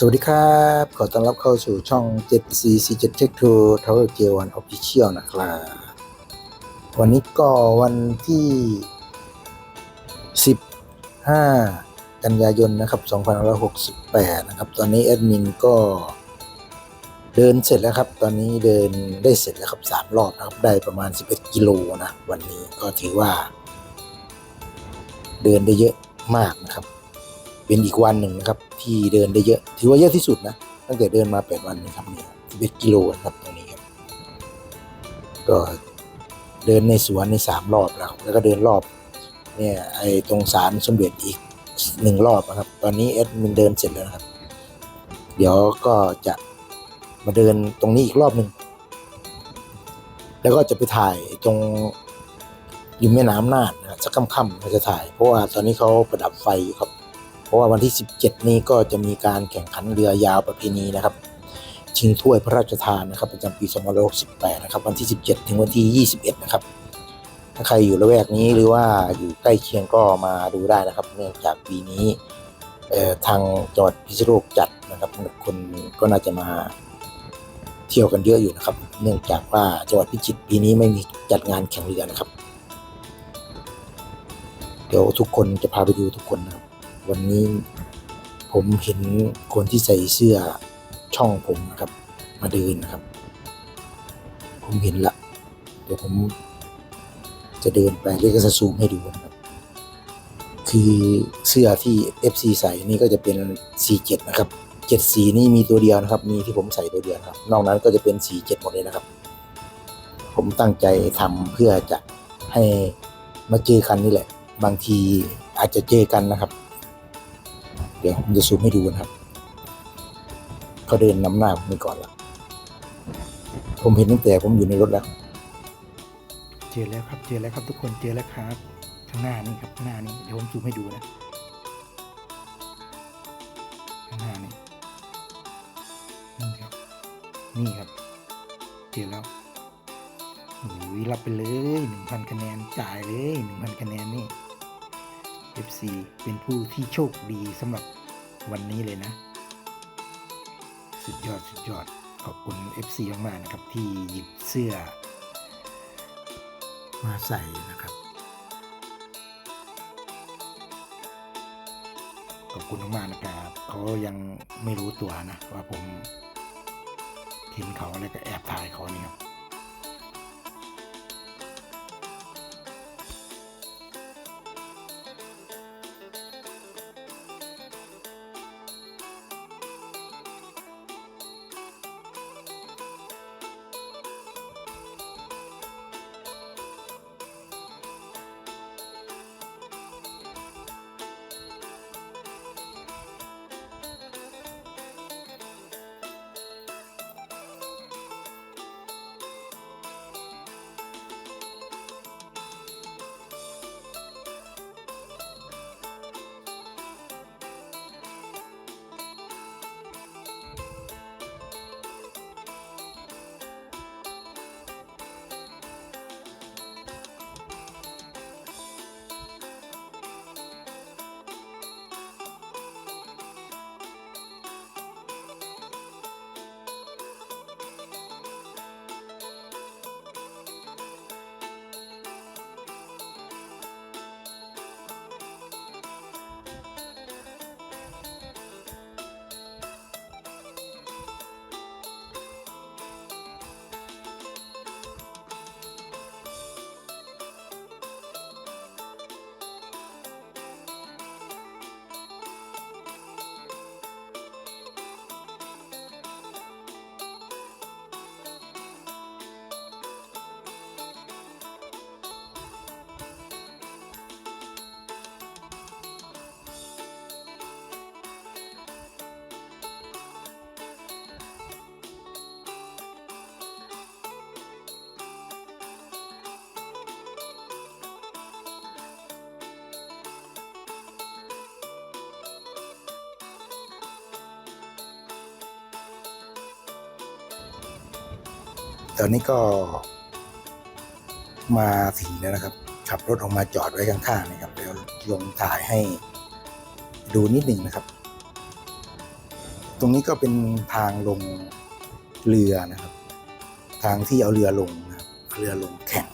สวัสดีครับ ขอต้อนรับเข้าสู่ช่อง 744 7 Tech to Tower j 1 Official นะครับ วันนี้ก็วันที่ 15 กันยายนนะครับ2568 นะครับ ตอนนี้แอดมินก็เดินเสร็จแล้วครับ ตอนนี้เดินได้เสร็จแล้วครับ 3 รอบนะครับ ได้ประมาณ 11 กิโลนะ วันนี้ก็ถือว่า เดินได้เยอะมากนะครับ เป็นอีกวันหนึ่งนะครับที่เดินได้เยอะถือว่าเยอะที่สุดนะตั้งแต่เดินมาแปดวันนะครับเนี่ย11กิโลนะครับตรงนี้ครับก็เดินในสวนในสามรอบแล้วแล้วก็เดินรอบเนี่ยไอ้ตรงศาลสมเด็จอีกหนึ่งรอบนะครับ ตอนนี้เอ็ดมินเดินเสร็จแล้วนะครับ เดี๋ยวก็จะมาเดินตรงนี้อีกรอบหนึ่งแล้วก็จะไปถ่ายตรงริมแม่น้ำน่านนะสักค่ำๆเราจะถ่าย เพราะว่าตอนนี้เขาประดับไฟอยู่ครับ เพราะว่าวันที่ 17 นี้ก็จะมีการแข่งขันเรือยาวประเพณีนะครับ ชิงถ้วยพระราชทานนะครับประจำปี2568 นะครับ วันที่ 17 ถึงวันที่ 21 นะครับ ถ้าใครอยู่ละแวกนี้หรือว่าอยู่ใกล้เคียงก็มาดูได้นะครับ เนื่องจากปีนี้ทางจังหวัดพิษณุโลกจัดนะครับคนก็น่าจะมาเที่ยวกันเยอะอยู่นะครับ เนื่องจากว่าจังหวัดพิจิตรปีนี้ไม่มีจัดงานแข่งเรือนะครับ เดี๋ยวทุกคนจะพาไปดูทุกคนนะครับ วันนี้ผมเห็นคนที่ใส่เสื้อช่องผมนะครับ มาเดินนะครับ ผมเห็นละ เดี๋ยวผมจะเดินไปเรียกก็จะซูมให้ดูนะครับ คือเสื้อที่ FC ใส่นี่ก็จะเป็น47นะครับ7สีนี่มีตัวเดียวนะครับ มีที่ผมใส่ตัวเดียวนะครับ นอกนั้นก็จะเป็นสี7หมดเลยนะครับ ผมตั้งใจทำเพื่อจะให้มาเจอกันนี่แหละ บางทีอาจจะเจอกันนะครับ เดี๋ยวผมจะซูมให้ดูนะครับเขาเดินนำหน้าผมไปก่อนละผมเห็นตั้งแต่ผมอยู่ในรถแล้ว เจอแล้วครับเจอแล้วครับทุกคนเจอแล้วครับข้างหน้านี่ครับข้างหน้านี่เดี๋ยวผมซูมให้ดูนะข้างหน้านี่นี่ครับนี่ครับ เจอแล้วโอ้ยรับไปเลยหนึ่งพันคะแนนจ่ายเลยหนึ่งพันคะแนนนี่ FC เป็นผู้ที่โชคดีสำหรับวันนี้เลยนะ สุดยอดสุดยอดขอบคุณ FC มากๆนะครับที่หยิบเสื้อ มาใส่นะครับ ขอบคุณมากๆนะครับเขายังไม่รู้ตัวนะว่าผมเห็นเขาแล้วก็แอบถ่ายเขานี่ครับ ตอนนี้ก็ มาถึงแล้วนะครับ ขับรถออกมาจอดไว้ข้างๆนะครับเดี๋ยวลงถ่ายให้ดูนิดหนึ่งนะครับ ตรงนี้ก็เป็นทางลงเรือนะครับ ทางที่เอาเรือลงนะครับเรือลงแข่ง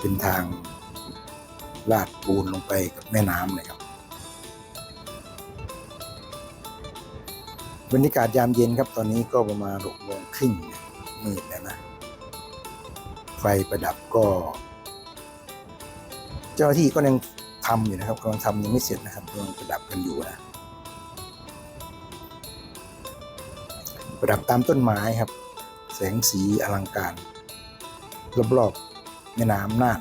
เป็นทางลาดปูนลงไปกับแม่น้ำเลยครับบรรยากาศยามเย็นครับ ตอนนี้ก็ประมาณหกโมงครึ่งนี่ย มืดแล้วนะ ไฟประดับก็ เจ้าหน้าที่ก็ยังทำอยู่นะครับกำลังทำยังไม่เสร็จนะครับกำลังประดับกันอยู่นะประดับตามต้นไม้ครับ แสงสีอลังการรอบๆแม่น้ำน่าน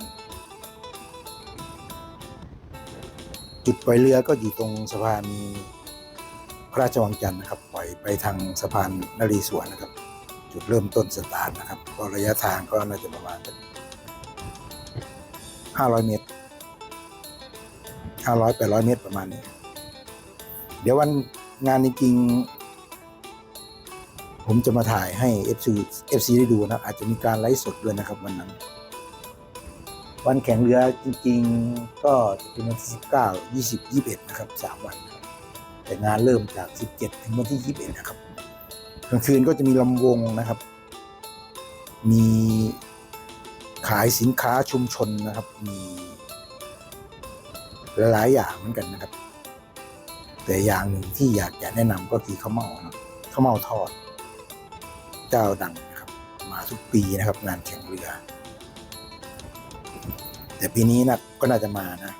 จุดปล่อยเรือก็อยู่ตรงสะพานพระราชวังจันทร์นะครับ ปล่อยไปทางสะพานนรีสวนนะครับ จุดเริ่มต้นสตาร์ทนะครับ ก็ระยะทางก็น่าจะประมาณห้าร้อยเมตรห้าร้อยแปดร้อยเมตรประมาณนี้ เดี๋ยววันงานจริงๆผมจะมาถ่ายให้ FC FC ได้ดูนะ อาจจะมีการไลฟ์สดด้วยนะครับวันนั้น วันแข่งเรือจริงๆ ก็จะเป็นวันที่ 19 20 21 นะครับ 3 วัน แต่งานเริ่มจาก 17 ถึงวันที่ 21 นะครับ กลางคืนก็จะมีลำวงนะครับ มีขายสินค้าชุมชนนะครับ มีหลายอย่างเหมือนกันนะครับ แต่อย่างหนึ่งที่อยากจะแนะนำก็คือข้าวเม่านะข้าวเม่าทอด เจ้าดังนะครับ มาทุกปีนะครับ งานแข่งเรือ แต่ปีนี้นะก็น่าจะมานะ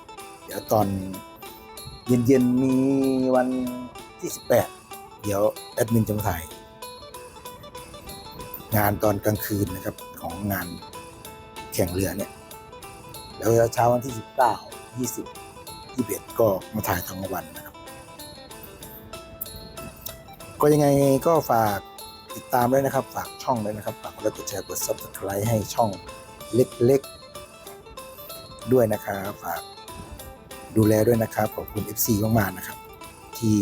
เดี๋ยวตอนเย็นๆมีวันที่ 18 เดี๋ยวแอดมินจะมาถ่าย งานตอนกลางคืนนะครับของงานแข่งเรือเนี่ยแล้วเช้าวันที่ 19 20 21 ก็มาถ่ายทั้งวันนะครับ ก็ยังไงก็ฝากติดตามด้วยนะครับ ฝากช่องด้วยนะครับ ฝากกดไลค์กดแชร์กด subscribe ให้ช่องเล็กๆ ด้วยนะครับฝากดูแลด้วยนะครับขอบคุณ FC มากๆนะครับ ที่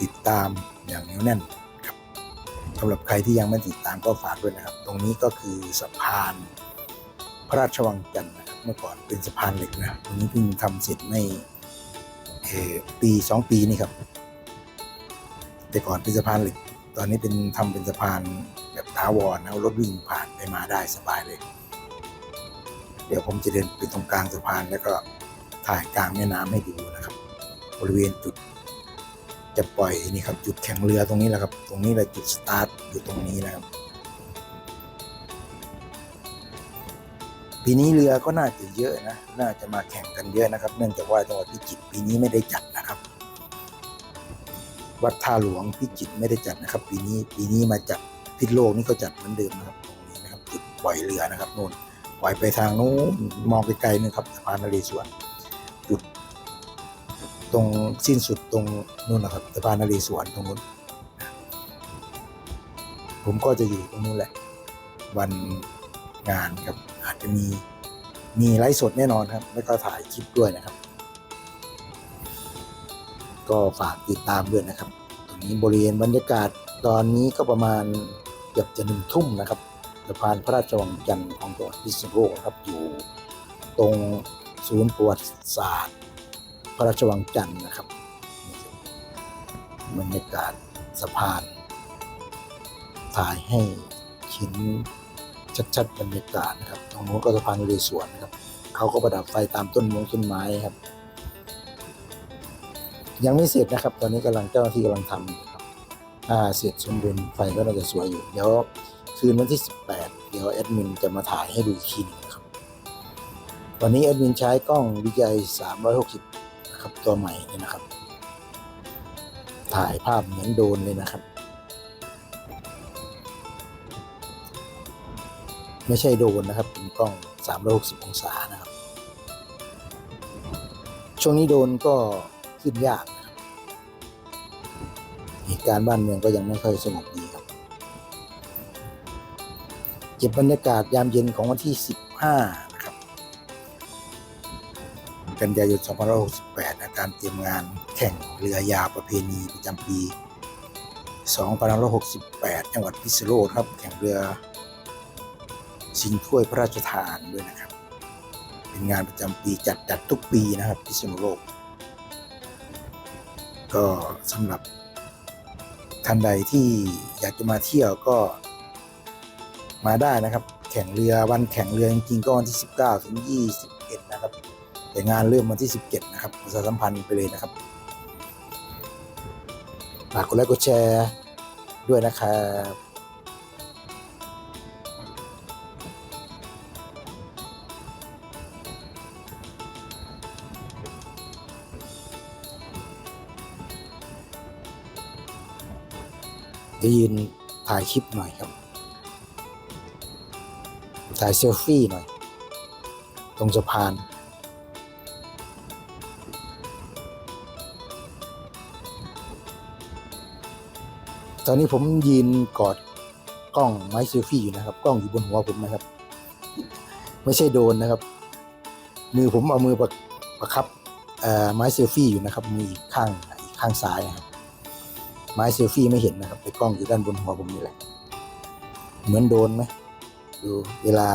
ติดตามอย่างเหนียวแน่น สำหรับใครที่ยังไม่ติดตามก็ฝากด้วยนะครับ ตรงนี้ก็คือสะพานพระราชวังจันทร์นะครับเมื่อก่อนเป็นสะพานเหล็กนะตรงนี้เพิ่งทำเสร็จไม่เอ่อปีสองปีนี่ครับ แต่ก่อนเป็นสะพานเหล็ก ตอนนี้เป็นทำเป็นสะพานแบบถาวรนะรถวิ่งผ่านไปมาได้สบายเลย เดี๋ยวผมจะเดินไปตรงกลางสะพานแล้วก็ถ่ายกลางแม่น้ำให้ดูนะครับ บริเวณจุด จะปล่อยนี่ครับจุดแข่งเรือตรงนี้แหละครับ ตรงนี้แหละจุดสตาร์ทอยู่ตรงนี้นะครับปีนี้เรือก็น่าจะเยอะนะ น่าจะมาแข่งกันเยอะนะครับ เนื่องจากว่าจังหวัดพิจิตรปีนี้ไม่ได้จัดนะครับ วัดท่าหลวงพิจิตรไม่ได้จัดนะครับ ปีนี้ปีนี้มาจัดพิษโลกนี่ก็จัดเหมือนเดิมนะครับตรงนี้นะครับจุดปล่อยเรือนะครับโน่นปล่อยไปทางนู้นมองไกลนึงครับสะพานนเรศวร ตรงสิ้นสุดตรงนู้นนะครับสะพานนเรศวรตรงนู้น ผมก็จะอยู่ตรงนู้นแหละ วันงานครับอาจจะมีมีไลฟ์สดแน่นอนครับ แล้วก็ถ่ายคลิปด้วยนะครับ ก็ฝากติดตามด้วยนะครับ ตรงนี้บริเวณบรรยากาศตอนนี้ก็ประมาณเกือบจะหนึ่งทุ่มนะครับสะพานพระราชวังจันทร์ของจังหวัดพิษณุโลกครับอยู่ตรงศูนย์ประวัติศาสตร์ พระราชวังจันทร์นะครับบรรยากาศสะพาน ถ่ายให้ชิ้นชัดๆบรรยากาศนะครับตรงนู้นก็สะพานเรศวนะครับเขาก็ประดับไฟตามต้นมงต้นไม้ครับ ยังไม่เสร็จนะครับ ตอนนี้กำลังเจ้าหน้าที่กำลังทำอยู่ครับถ้าเสร็จสมบูรณ์ไฟก็น่าจะสวยอยู่เดี๋ยวคืนวันที่ 18 เดี๋ยวแอดมินจะมาถ่ายให้ดูอีกทีนึงครับวันนี้แอดมินใช้กล้องวิจัย360 นะครับ ตัวใหม่เนี่ยนะครับ ถ่ายภาพเหมือนโดนเลยนะครับ ไม่ใช่โดนนะครับเป็นกล้อง 360 องศานะครับ ช่วงนี้โดนก็ขึ้นยากเหตุการณ์บ้านเมืองก็ยังไม่ค่อยสงบดีครับ เก็บบรรยากาศยามเย็นของวันที่ 15 กันยายน 2568 อาการเตรียมงานแข่งเรือยาวประเพณีประจำปี 2568 จังหวัดพิษณุโลกครับ แข่งเรือชิงถ้วยพระราชทานด้วยนะครับ เป็นงานประจำปีจัดจัดทุกปีนะครับพิษณุโลก ก็สำหรับท่านใดที่อยากจะมาเที่ยวก็มาได้นะครับ แข่งเรือวันแข่งเรือจริงๆก็วันที่ 19 ถึง21นะครับ แต่งานเริ่มวันที่ 17 นะครับประชาสัมพันธ์ไปเลยนะครับฝากกดไลค์กดแชร์ด้วยนะครับจะยืนถ่ายคลิปหน่อยครับ ถ่ายเซลฟี่หน่อย ตรงสะพาน ตอนนี้ผมยืนกอดกล้องไม้เซลฟี่อยู่นะครับ กล้องอยู่บนหัวผมนะครับ ไม่ใช่โดนนะครับ มือผมเอามือประประคับไม้เซลฟี่อยู่นะครับมืออีกข้างอีกข้างซ้ายนะครับไม้เซลฟี่ไม่เห็นนะครับแต่กล้องอยู่ด้านบนหัวผมนี่แหละ เหมือนโดนไหมดูเวลา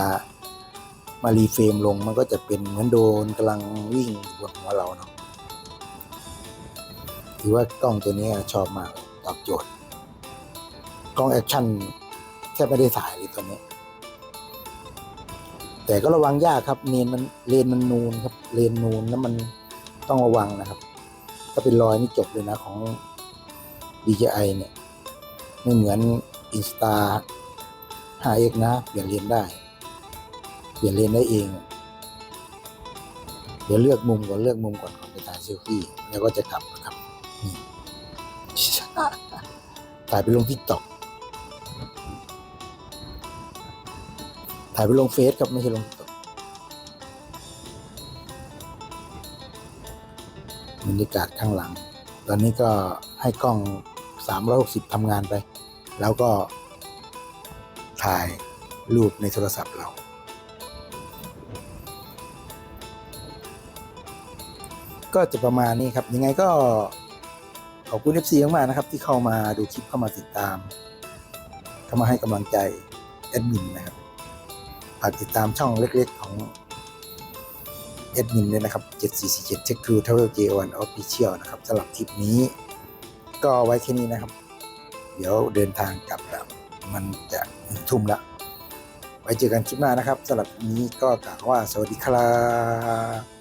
มารีเฟรมลงมันก็จะเป็นเหมือนโดนกำลังวิ่งบนหัวเราเนาะถือว่ากล้องตัวนี้ชอบมากตอบโจทย์ กล้องแอคชั่นแทบไม่ได้ถ่ายเลยตัวนี้ แต่ก็ระวังยากครับเนนมันเลนมันนูนครับเลนนูนแล้วมันต้องระวังนะครับ ถ้าเป็นรอยนี่จบเลยนะของ DJI เนี่ยไม่เหมือน Insta 5X นะ เปลี่ยนเลนได้ เปลี่ยนเลนได้เอง เดี๋ยวเลือกมุมก่อนเลือกมุมก่อนก่อนจะถ่ายเซลฟี่แล้วก็จะกลับนะครับนี่ถ่ายไปลงทิกตอก ถ่ายไปลงเฟซครับไม่ใช่ลงบรรยากาศข้างหลัง ตอนนี้ก็ให้กล้อง 360ทำงานไป แล้วก็ถ่ายรูปในโทรศัพท์เรา ก็จะประมาณนี้ครับ ยังไงก็ขอบคุณ FC มากๆนะครับ ที่เข้ามาดูคลิปเข้ามาติดตาม เข้ามาให้กำลังใจแอดมินนะครับ ฝากติดตามช่องเล็กๆของแอดมินด้วยนะครับ 7447 Check to Travel J1 Official นะครับสำหรับคลิปนี้ ก็ไว้แค่นี้นะครับ เดี๋ยวเดินทางกลับแล้วมันจะทุ่มละไว้เจอกันคลิปหน้านะครับสำหรับนนี้ก็กล่าวว่าสวัสดีครับ